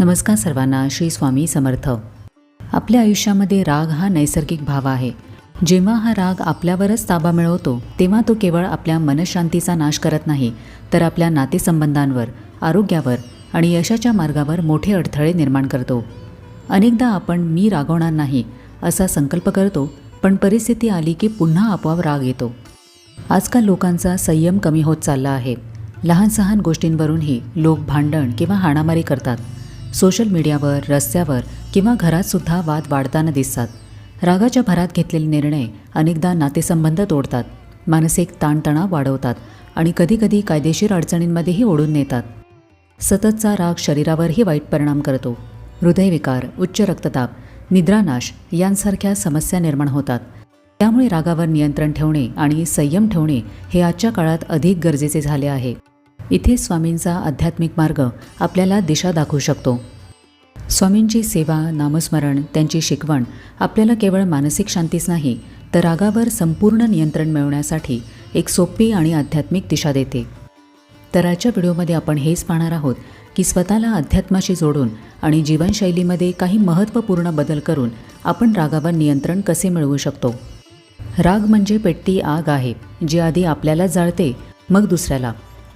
नमस्कार सर्वांना श्री स्वामी समर्थ. आपल्या आयुष्यामध्ये राग हा नैसर्गिक भाव आहे. जेव्हा हा राग आपल्यावरच ताबा मिळवतो तेव्हा तो केवळ आपल्या मनशांतीचा नाश करत नाही तर आपल्या नातेसंबंधांवर आरोग्यावर आणि यशाच्या मार्गावर मोठे अडथळे निर्माण करतो. अनेकदा आपण मी रागवणार नाही असा संकल्प करतो पण परिस्थिती आली की पुन्हा आपोआप राग येतो. आजकाल लोकांचा संयम कमी होत चालला आहे. लहान सहान गोष्टींवरूनही लोक भांडण किंवा हाणामारी करतात. सोशल मीडियावर रस्त्यावर किंवा घरातसुद्धा वाद वाढताना दिसतात. रागाच्या भरात घेतलेले निर्णय अनेकदा नातेसंबंध तोडतात मानसिक ताणतणाव वाढवतात आणि कधीकधी कायदेशीर अडचणींमध्येही ओढून नेतात. सततचा राग शरीरावरही वाईट परिणाम करतो. हृदयविकार उच्च रक्तदाब निद्रानाश यांसारख्या समस्या निर्माण होतात. त्यामुळे रागावर नियंत्रण ठेवणे आणि संयम ठेवणे हे आजच्या काळात अधिक गरजेचे झाले आहे. इथे स्वामींचा आध्यात्मिक मार्ग आपल्याला दिशा दाखवू शकतो. स्वामींची सेवा नामस्मरण त्यांची शिकवण आपल्याला केवळ मानसिक शांतीच नाही तर रागावर संपूर्ण नियंत्रण मिळवण्यासाठी एक सोपी आणि आध्यात्मिक दिशा देते. तर आजच्या व्हिडिओमध्ये आपण हेच पाहणार आहोत की स्वतःला अध्यात्माशी जोडून आणि जीवनशैलीमध्ये काही महत्त्वपूर्ण बदल करून आपण रागावर नियंत्रण कसे मिळवू शकतो? राग म्हणजे पेटती आग आहे जी आधी आपल्याला जाळते मग दुसऱ्याला.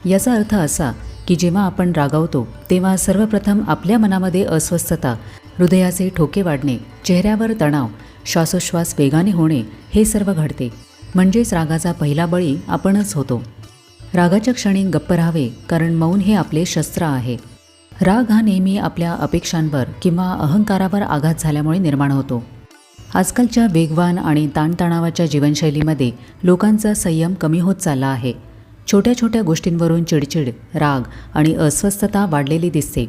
याचा अर्थ असा की जेव्हा आपण रागावतो तेव्हा सर्वप्रथम आपल्या मनामध्ये अस्वस्थता हृदयाचे ठोके वाढणे चेहऱ्यावर तणाव श्वासोश्वास वेगाने होणे हे सर्व घडते. म्हणजेच रागाचा पहिला बळी आपणच होतो. रागाच्या क्षणी गप्प राहावे कारण मौन हे आपले शस्त्र आहे. राग हा नेहमी आपल्या अपेक्षांवर किंवा अहंकारावर आघात झाल्यामुळे निर्माण होतो. आजकालच्या वेगवान आणि ताणतणावाच्या जीवनशैलीमध्ये लोकांचा संयम कमी होत चालला आहे. छोट्या छोट्या गोष्टींवरून चिडचिड राग आणि अस्वस्थता वाढलेली दिसते.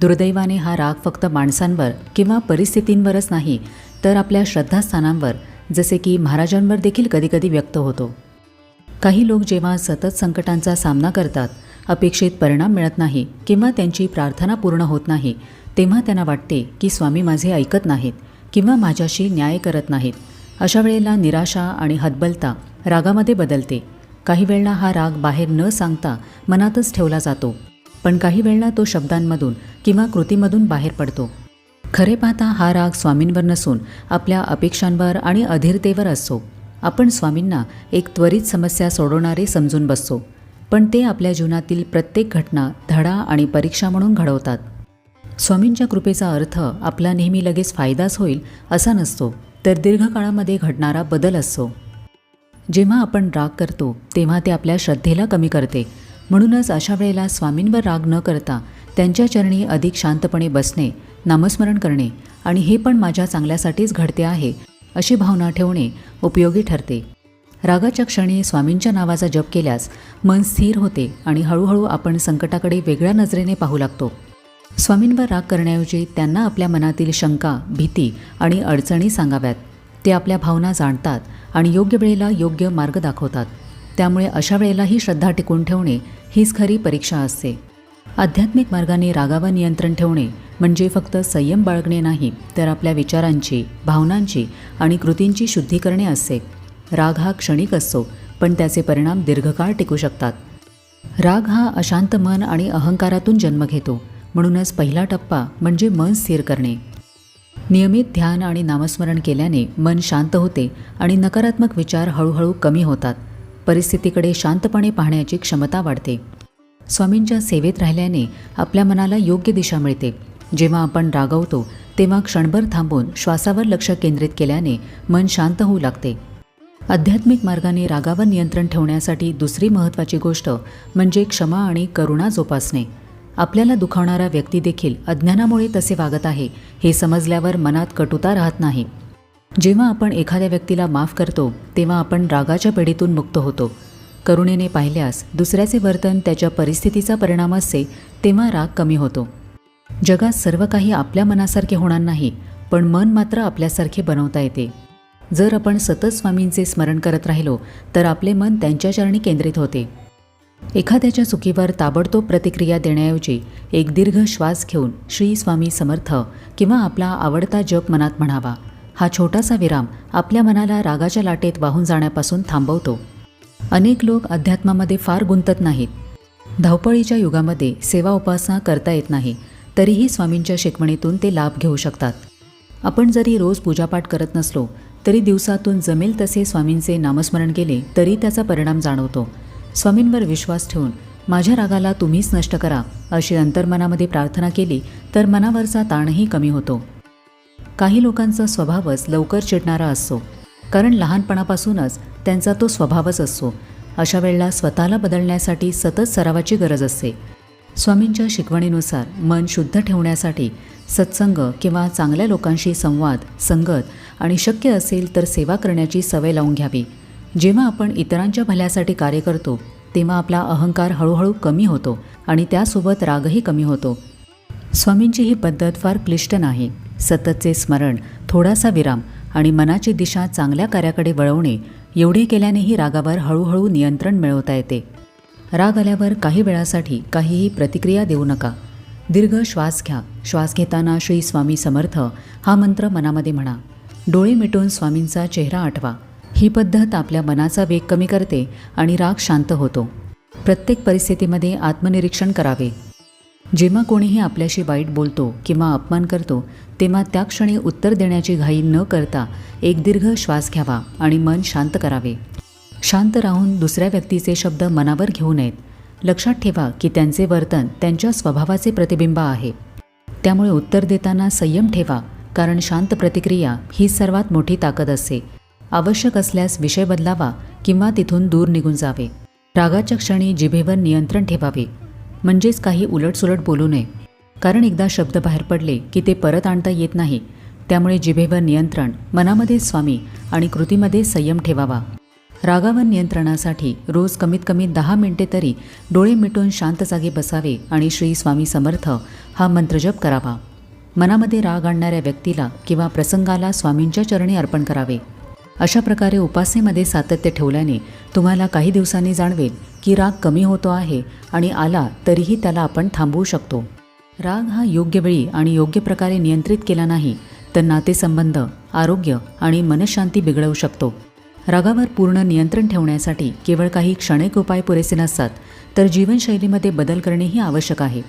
दुर्दैवाने हा राग फक्त माणसांवर किंवा परिस्थितींवरच नाही तर आपल्या श्रद्धास्थानांवर जसे की महाराजांवर देखील कधीकधी व्यक्त होतो. काही लोक जेव्हा सतत संकटांचा सामना करतात अपेक्षित परिणाम मिळत नाही किंवा त्यांची प्रार्थना पूर्ण होत नाही तेव्हा त्यांना वाटते की स्वामी माझे ऐकत नाहीत किंवा माझ्याशी न्याय करत नाहीत. अशा वेळेला निराशा आणि हतबलता रागामध्ये बदलते. काही वेळेला हा राग बाहेर न सांगता मनातच ठेवला जातो. पण काही वेळेला तो शब्दांमधून किंवा कृतीमधून बाहेर पडतो. खरे पाहता हा राग स्वामींवर नसून आपल्या अपेक्षांवर आणि अधीरतेवर असतो आपण स्वामींना एक त्वरित समस्या सोडवणारे समजून बसतो. पण ते आपल्या जीवनातील प्रत्येक घटना धडा आणि परीक्षा म्हणून घडवतात. स्वामींच्या कृपेचा अर्थ आपला नेहमी लगेच फायदाच होईल असा नसतो तर दीर्घकाळामध्ये घडणारा बदल असतो जेव्हा आपण राग करतो तेव्हा ते आपल्या श्रद्धेला कमी करते. म्हणूनच अशा वेळेला स्वामींवर राग न करता त्यांच्या चरणी अधिक शांतपणे बसणे नामस्मरण करणे आणि हे पण माझ्या चांगल्यासाठीच घडते आहे अशी भावना ठेवणे उपयोगी ठरते. रागाच्या क्षणी स्वामींच्या नावाचा जप केल्यास मन स्थिर होते आणि हळूहळू आपण संकटाकडे वेगळ्या नजरेने पाहू लागतो. स्वामींवर राग करण्याऐवजी त्यांना आपल्या मनातील शंका भीती आणि अडचणी सांगाव्यात. ते आपल्या भावना जाणतात आणि योग्य वेळेला योग्य मार्ग दाखवतात. त्यामुळे अशा वेळेलाही श्रद्धा टिकून ठेवणे हीच खरी परीक्षा असते. आध्यात्मिक मार्गाने रागावर नियंत्रण ठेवणे म्हणजे फक्त संयम बाळगणे नाही तर आपल्या विचारांची भावनांची आणि कृतींची शुद्धी करणे असते. राग हा क्षणिक असतो पण त्याचे परिणाम दीर्घकाळ टिकू शकतात. राग हा अशांत मन आणि अहंकारातून जन्म घेतो म्हणूनच पहिला टप्पा म्हणजे मन स्थिर करणे. नियमित ध्यान आणि नामस्मरण केल्याने मन शांत होते आणि नकारात्मक विचार हळूहळू कमी होतात. परिस्थितीकडे शांतपणे पाहण्याची क्षमता वाढते. स्वामींच्या सेवेत राहिल्याने आपल्या मनाला योग्य दिशा मिळते. जेव्हा आपण रागवतो तेव्हा क्षणभर थांबून श्वासावर लक्ष केंद्रित केल्याने मन शांत होऊ लागते. आध्यात्मिक मार्गाने रागावर नियंत्रण ठेवण्यासाठी दुसरी महत्त्वाची गोष्ट म्हणजे क्षमा आणि करुणा जोपासणे. आपल्याला दुखावणारा व्यक्ती देखील अज्ञानामुळे तसे वागत आहे हे समजल्यावर मनात कटुता राहत नाही. जेव्हा आपण एखाद्या व्यक्तीला माफ करतो तेव्हा आपण रागाच्या पिढीतून मुक्त होतो. करुणेने पाहिल्यास दुसऱ्याचे वर्तन त्याच्या परिस्थितीचा परिणाम असते तेव्हा राग कमी होतो. जगात सर्व काही आपल्या मनासारखे होणार नाही पण मन मात्र आपल्यासारखे बनवता येते. जर आपण सतत स्वामींचे स्मरण करत राहिलो तर आपले मन त्यांच्या चरणी केंद्रित होते. एखाद्याच्या चुकीवर ताबडतोब प्रतिक्रिया देण्याऐवजी एक दीर्घ श्वास घेऊन श्री स्वामी समर्थ किंवा आपला आवडता जप मनात म्हणावा. हा छोटासा विराम आपल्या मनाला रागाच्या लाटेत वाहून जाण्यापासून थांबवतो. अनेक लोक अध्यात्मामध्ये फार गुंतत नाहीत. धावपळीच्या युगामध्ये सेवा उपासना करता येत नाही तरीही स्वामींच्या शिकवणीतून ते लाभ घेऊ शकतात. आपण जरी रोज पूजापाठ करत नसलो तरी दिवसातून जमेल तसे स्वामींचे नामस्मरण केले तरी त्याचा परिणाम जाणवतो. स्वामींवर विश्वास ठेवून माझ्या रागाला तुम्हीच नष्ट करा अशी अंतर्मनामध्ये प्रार्थना केली तर मनावरचा ताणही कमी होतो. काही लोकांचा स्वभावच लवकर चिडणारा असतो कारण लहानपणापासूनच त्यांचा तो स्वभावच असतो अशा वेळेला स्वतःला बदलण्यासाठी सतत सरावाची गरज असते. स्वामींच्या शिकवणीनुसार मन शुद्ध ठेवण्यासाठी सत्संग किंवा चांगल्या लोकांशी संवाद संगत आणि शक्य असेल तर सेवा करण्याची सवय लावून घ्यावी. जेव्हा आपण इतरांच्या भल्यासाठी कार्य करतो तेव्हा आपला अहंकार हळूहळू कमी होतो आणि त्यासोबत रागही कमी होतो. स्वामींची ही पद्धत फार क्लिष्ट नाही. सततचे स्मरण थोडासा विराम आणि मनाची दिशा चांगल्या कार्याकडे वळवणे एवढे केल्यानेही रागावर हळूहळू नियंत्रण मिळवता येते. राग आल्यावर काही वेळासाठी काहीही प्रतिक्रिया देऊ नका. दीर्घ श्वास घ्या. श्वास घेताना श्री स्वामी समर्थ हा मंत्र मनामध्ये म्हणा. डोळे मिटून स्वामींचा चेहरा आठवा. ही पद्धत आपल्या मनाचा वेग कमी करते आणि राग शांत होतो. प्रत्येक परिस्थितीमध्ये आत्मनिरीक्षण करावे. जेव्हा कोणीही आपल्याशी वाईट बोलतो किंवा अपमान करतो तेव्हा त्या क्षणी उत्तर देण्याची घाई न करता एक दीर्घ श्वास घ्यावा आणि मन शांत करावे. शांत राहून दुसऱ्या व्यक्तीचे शब्द मनावर घेऊ नयेत. लक्षात ठेवा की त्यांचे वर्तन त्यांच्या स्वभावाचे प्रतिबिंब आहे. त्यामुळे उत्तर देताना संयम ठेवा कारण शांत प्रतिक्रिया ही सर्वात मोठी ताकद असते. आवश्यक असल्यास विषय बदलावा किंवा तिथून दूर निघून जावे. रागाच्या क्षणी जिभेवर नियंत्रण ठेवावे. म्हणजेच काही उलटसुलट बोलू नये. कारण एकदा शब्द बाहेर पडले की ते परत आणता येत नाही. त्यामुळे जिभेवर नियंत्रण मनामध्ये स्वामी आणि कृतीमध्ये संयम ठेवावा. रागावर नियंत्रणासाठी रोज कमीत कमी दहा मिनिटे तरी डोळे मिटून शांत जागी बसावे आणि श्री स्वामी समर्थ हा मंत्रजप करावा. मनामध्ये राग आणणाऱ्या व्यक्तीला किंवा प्रसंगाला स्वामींच्या चरणी अर्पण करावे. अशा प्रकारे उपासनेमध्ये सातत्य ठेवल्याने तुम्हाला काही दिवसांनी जाणवेल की राग कमी होतो आहे आणि आला तरीही त्याला आपण थांबवू शकतो. राग हा योग्य वेळी आणि योग्य प्रकारे नियंत्रित केला नाही तर नातेसंबंध आरोग्य आणि मनशांती बिघडवू शकतो. रागावर पूर्ण नियंत्रण ठेवण्यासाठी केवळ काही क्षणिक उपाय पुरेसे नसतात तर जीवनशैलीमध्ये बदल करणेही आवश्यक आहे.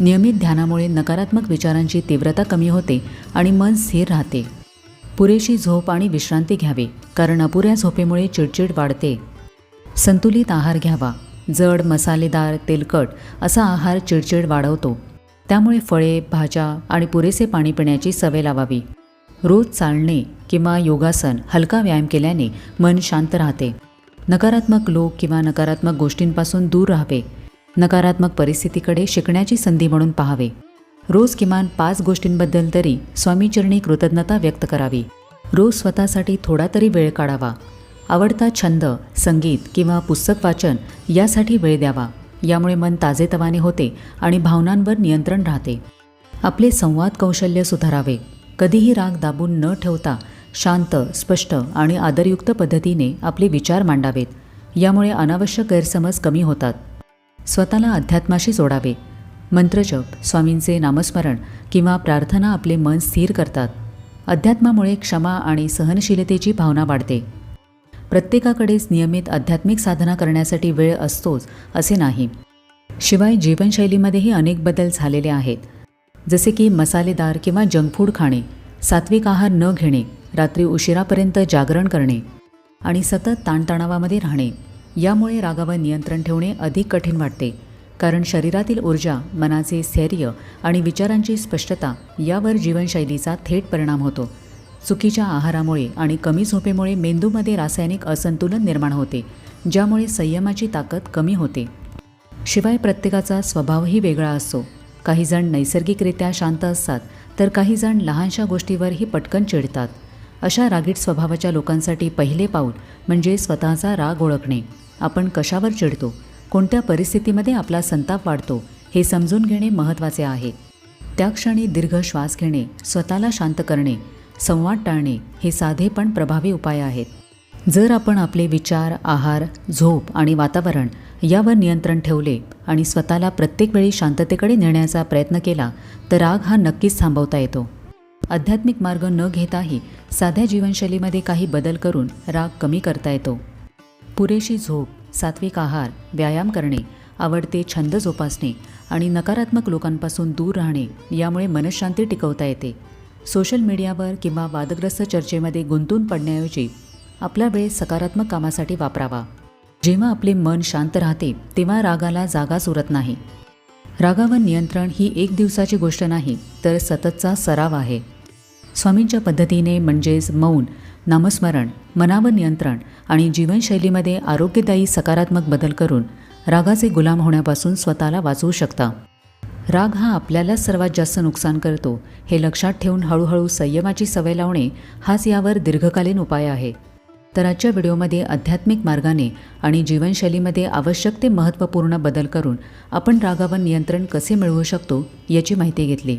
नियमित ध्यानामुळे नकारात्मक विचारांची तीव्रता कमी होते आणि मन स्थिर राहते. पुरेशी झोप आणि विश्रांती घ्यावी. कारण अपुऱ्या झोपेमुळे चिडचिड वाढते. संतुलित आहार घ्यावा. जड मसालेदार तेलकट असा आहार चिडचिड वाढवतो. त्यामुळे फळे भाज्या आणि पुरेसे पाणी पिण्याची सवय लावावी. रोज चालणे किंवा योगासन हलका व्यायाम केल्याने मन शांत राहते. नकारात्मक लोक किंवा नकारात्मक गोष्टींपासून दूर राहावे. नकारात्मक परिस्थितीकडे शिकण्याची संधी म्हणून पाहावे. रोज किमान पाच गोष्टींबद्दल तरी स्वामीचरणी कृतज्ञता व्यक्त करावी. रोज स्वतःसाठी थोडा तरी वेळ काढावा. आवडता छंद संगीत किंवा पुस्तक वाचन यासाठी वेळ द्यावा. यामुळे मन ताजेतवाने होते आणि भावनांवर नियंत्रण राहते. आपले संवाद कौशल्य सुधारावे. कधीही राग दाबून न ठेवता शांत स्पष्ट आणि आदरयुक्त पद्धतीने आपले विचार मांडावेत. यामुळे अनावश्यक गैरसमज कमी होतात. स्वतःला अध्यात्माशी जोडावे. मंत्रजप स्वामींचे नामस्मरण किंवा प्रार्थना आपले मन स्थिर करतात. अध्यात्मामुळे क्षमा आणि सहनशीलतेची भावना वाढते. प्रत्येकाकडेच नियमित आध्यात्मिक साधना करण्यासाठी वेळ असतोच असे नाही. शिवाय जीवनशैलीमध्येही अनेक बदल झालेले आहेत. जसे की मसालेदार किंवा जंक फूड खाणे सात्विक आहार न घेणे रात्री उशिरापर्यंत जागरण करणे आणि सतत ताणतणावामध्ये राहणे यामुळे रागावर नियंत्रण ठेवणे अधिक कठीण वाटते. कारण शरीरातील ऊर्जा मनाचे स्थैर्य आणि विचारांची स्पष्टता यावर जीवनशैलीचा थेट परिणाम होतो. चुकीच्या आहारामुळे आणि कमी झोपेमुळे मेंदूमध्ये रासायनिक असंतुलन निर्माण होते ज्यामुळे संयमाची ताकद कमी होते. शिवाय प्रत्येकाचा स्वभावही वेगळा असतो. काही जण नैसर्गिकरित्या शांत असतात तर काही जण लहानशा गोष्टीवरही पटकन चिडतात. अशा रागीट स्वभावाच्या लोकांसाठी पहिले पाऊल म्हणजे स्वतःचा राग ओळखणे. आपण कशावर चिडतो? कोणत्या परिस्थितीमध्ये आपला संताप वाढतो हे समजून घेणे महत्त्वाचे आहे. त्या क्षणी दीर्घ श्वास घेणे स्वतःला शांत करणे संवाद टाळणे हे साधे पण प्रभावी उपाय आहेत. जर आपण आपले विचार आहार झोप आणि वातावरण यावर नियंत्रण ठेवले आणि स्वतःला प्रत्येक वेळी शांततेकडे नेण्याचा प्रयत्न केला तर राग हा नक्कीच थांबवता येतो. आध्यात्मिक मार्ग न घेताही साध्या जीवनशैलीमध्ये काही बदल करून राग कमी करता येतो. पुरेशी झोप सात्विक आहार व्यायाम करणे आवडते छंद जोपासणे आणि नकारात्मक लोकांपासून दूर राहणे यामुळे मनशांती टिकवता येते. सोशल मीडियावर किंवा वादग्रस्त चर्चेमध्ये गुंतून पडण्याऐवजी आपला वेळ सकारात्मक कामासाठी वापरावा. जेव्हा आपले मन शांत राहते तेव्हा रागाला जागा उरत नाही. रागावर नियंत्रण ही एक दिवसाची गोष्ट नाही तर सततचा सराव आहे. स्वामींच्या पद्धतीने म्हणजेच मौन नामस्मरण मनावर नियंत्रण आणि जीवनशैलीमध्ये आरोग्यदायी सकारात्मक बदल करून रागाचे गुलाम होण्यापासून स्वतःला वाचवू शकता. राग हा आपल्यालाच सर्वात जास्त नुकसान करतो हे लक्षात ठेवून हळूहळू संयमाची सवय लावणे हाच यावर दीर्घकालीन उपाय आहे. तर आजच्या व्हिडिओमध्ये आध्यात्मिक मार्गाने आणि जीवनशैलीमध्ये आवश्यक ते महत्त्वपूर्ण बदल करून आपण रागावर नियंत्रण कसे मिळवू शकतो याची माहिती घेतली.